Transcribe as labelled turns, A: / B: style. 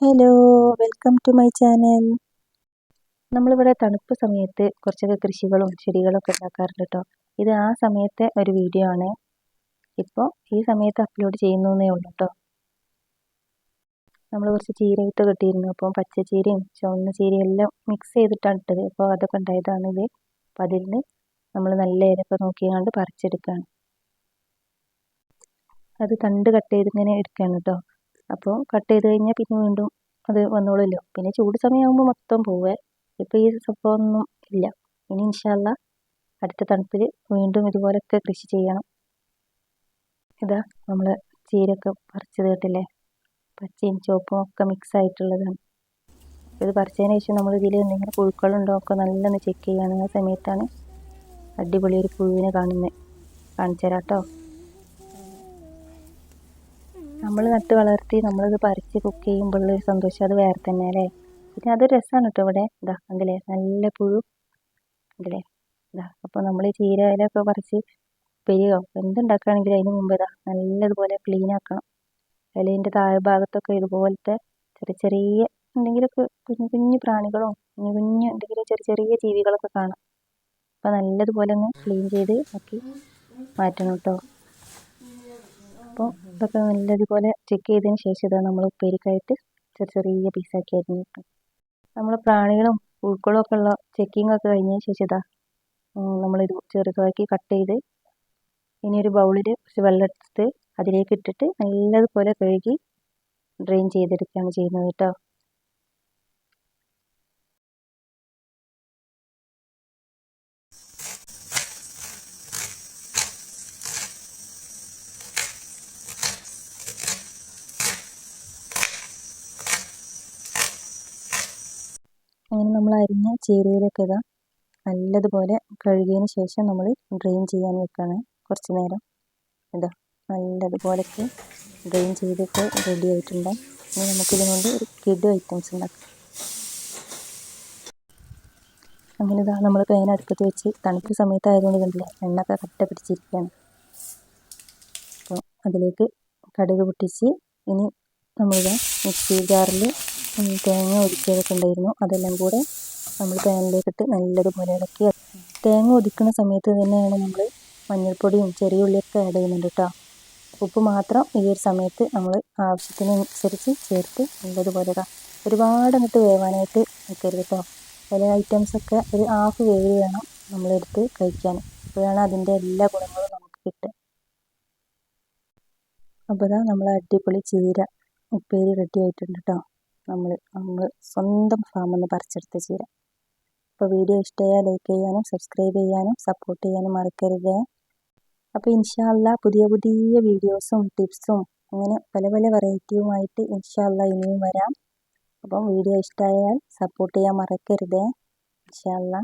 A: Hello welcome to my channel നമ്മളിവിടെ തണുപ്പ് സമയത്ത് കുറച്ചൊക്കെ കൃഷികളും ചെടികളൊക്കെ ഉണ്ടാക്കാറുണ്ട് കേട്ടോ ഇത് ആ സമയത്തെ ഒരു വീഡിയോ ആണ്. ഇപ്പോൾ ഈ സമയത്ത് അപ്ലോഡ് ചെയ്യുന്നേ ഉള്ളൂ കേട്ടോ നമ്മൾ കുറച്ച് ചീര വിത്ത് കിട്ടിയിരുന്നു. അപ്പം പച്ചച്ചീരയും ചുവന്ന ചീരയും എല്ലാം മിക്സ് ചെയ്തിട്ടാണ് ഇട്ടത്. അപ്പോൾ അതൊക്കെ ഉണ്ടായതാണ് ഇത്. അപ്പം അതിൽ നിന്ന് നമ്മൾ നല്ല ഇലക്കെ നോക്കിയാണ്ട് പറിച്ചെടുക്കുകയാണ് അത് തണ്ട് കട്ട് ചെയ്തിങ്ങനെ എടുക്കുകയാണ് കേട്ടോ അപ്പോൾ കട്ട് ചെയ്ത് കഴിഞ്ഞാൽ പിന്നെ വീണ്ടും അത് വന്നോളുമല്ലോ. പിന്നെ ചൂട് സമയമാകുമ്പോൾ മൊത്തം പോവേ. ഇപ്പോൾ ഈ സംഭവമൊന്നും ഇല്ല. ഇനി ഇൻഷാല്ല അടുത്ത തണുപ്പിൽ വീണ്ടും ഇതുപോലൊക്കെ കൃഷി ചെയ്യണം. ഇതാ നമ്മൾ ചീരയൊക്കെ പറിച്ചത് കേട്ടില്ലേ പച്ചയും ചുവപ്പും ഒക്കെ മിക്സ് ആയിട്ടുള്ളതാണ്. ഇത് പറിച്ചതിന് ശേഷം നമ്മൾ ഇതിൽ എന്തെങ്കിലും പുഴുക്കളുണ്ടോ ഒക്കെ നല്ലൊന്ന് ചെക്ക് ചെയ്യുകയാണ് ആ സമയത്താണ് അടിപൊളി ഒരു പുഴുവിനെ കാണുന്നത് കാണിച്ചു തരാം കേട്ടോ നമ്മൾ നട്ട് വളർത്തി നമ്മളത് പറിച്ച് കുക്ക് ചെയ്യുമ്പോഴുള്ളൊരു സന്തോഷം അത് വേറെ തന്നെ അല്ലേ പിന്നെ അത് രസമാണ് കേട്ടോ ഇവിടെ. ഇതാ കണ്ടില്ലേ? നല്ല പുഴു കണ്ടില്ലേ? ഇതാ അപ്പോൾ നമ്മൾ ചീര ഇലയൊക്കെ പറിച്ച് പെരുകോ എന്തുണ്ടാക്കുകയാണെങ്കിലും അതിന് മുമ്പ് ഇതാ നല്ലതുപോലെ ക്ലീൻ ആക്കണം. ഇലേന്റെ താഴെ ഭാഗത്തൊക്കെ ഇതുപോലത്തെ ചെറിയ ചെറിയ എന്തെങ്കിലുമൊക്കെ കുഞ്ഞു കുഞ്ഞു പ്രാണികളോ കുഞ്ഞു കുഞ്ഞു എന്തെങ്കിലും ചെറിയ ചെറിയ ജീവികളൊക്കെ കാണാം. അപ്പോൾ നല്ലതുപോലെ ഒന്ന് ക്ലീൻ ചെയ്ത് ആക്കി മാറ്റണം കേട്ടോ അപ്പോൾ ഇതൊക്കെ നല്ലതുപോലെ ചെക്ക് ചെയ്തതിന് ശേഷം ഇതാ നമ്മൾ ഉപ്പേരിക്കായിട്ട് ചെറിയ ചെറിയ പീസാക്കി അരിഞ്ഞിട്ട് നമ്മൾ പ്രാണികളും പുഴുക്കളും ഒക്കെ ഉള്ള ചെക്കിംഗ് ഒക്കെ കഴിഞ്ഞതിന് ശേഷം ഇതാ നമ്മളിത് ചെറുതാക്കി കട്ട് ചെയ്ത് ഇനി ഒരു ബൗളിൽ കുറച്ച് വെള്ളം അതിലേക്ക് ഇട്ടിട്ട് നല്ലതുപോലെ കഴുകി ഡ്രെയിൻ ചെയ്തെടുക്കുകയാണ് ചെയ്യുന്നത് കേട്ടോ അങ്ങനെ നമ്മൾ അരിഞ്ഞ ചീരയിലേക്ക് ഇതാ നല്ലതുപോലെ കഴുകിയതിന് ശേഷം നമ്മൾ ഡ്രെയിൻ ചെയ്യാൻ വെക്കുകയാണ് കുറച്ച് നേരം. ഇതാ നല്ലതുപോലൊക്കെ ഡ്രെയിൻ ചെയ്തിട്ട് റെഡി ആയിട്ടുണ്ട്. ഇനി നമുക്കിതുകൊണ്ട് ഒരു കിഡ് ഐറ്റംസ് ഉണ്ടാക്കാം. അങ്ങനെ ഇതാ നമ്മൾ പേന അടുപ്പത്ത് വെച്ച് തണുപ്പ് സമയത്തായതുകൊണ്ട് കണ്ടില്ലേ എണ്ണൊക്കെ കട്ട പിടിച്ചിരിക്കുകയാണ്. അപ്പോൾ അതിലേക്ക് കടുക് പൊട്ടിച്ച് ഇനി നമ്മളിത് മിക്സി ജാറിൽ തേങ്ങ ഒതുക്കിയതൊക്കെ ഉണ്ടായിരുന്നു. അതെല്ലാം കൂടെ നമ്മൾ പാനിലേക്കിട്ട് നല്ലതുപോലെ ഇളക്കി തേങ്ങ ഒതുക്കുന്ന സമയത്ത് തന്നെയാണ് നമ്മൾ മഞ്ഞൾപ്പൊടിയും ചെറിയ ഉള്ളിയൊക്കെ ആഡ് ചെയ്യുന്നുണ്ട് കേട്ടോ ഉപ്പ് മാത്രം ഈ ഒരു സമയത്ത് നമ്മൾ ആവശ്യത്തിനനുസരിച്ച് ചേർത്ത് നല്ലതുപോലെ ഇടാം ഒരുപാട് അങ്ങോട്ട് വേവാനായിട്ട് നിൽക്കരുത് കേട്ടോ ചില ഐറ്റംസൊക്കെ ഒരു ഹാഫ് വേവ് വേണം നമ്മളെടുത്ത് കഴിക്കാൻ. അപ്പോഴാണ് അതിന്റെ എല്ലാ ഗുണങ്ങളും നമുക്ക് കിട്ടുക. അപ്പോൾ നമ്മൾ അടിപൊളി ചീര ഉപ്പേരി റെഡി ആയിട്ടുണ്ട് കേട്ടോ നമ്മൾ നമ്മൾ സ്വന്തം ഫാമിൽ നിന്ന് പറിച്ചെടുത്ത ചീര. അപ്പോൾ വീഡിയോ ഇഷ്ടമായാൽ ലൈക്ക് ചെയ്യാനും സബ്സ്ക്രൈബ് ചെയ്യാനും സപ്പോർട്ട് ചെയ്യാനും മറക്കരുത്. അപ്പോൾ ഇൻഷാല്ല പുതിയ പുതിയ വീഡിയോസും ടിപ്സും അങ്ങനെ പല പല വെറൈറ്റിയുമായിട്ട് ഇൻഷാല്ല ഇനിയും വരാം. അപ്പം വീഡിയോ ഇഷ്ടമായാൽ സപ്പോർട്ട് ചെയ്യാൻ മറക്കരുത്. ഇൻഷാല്ല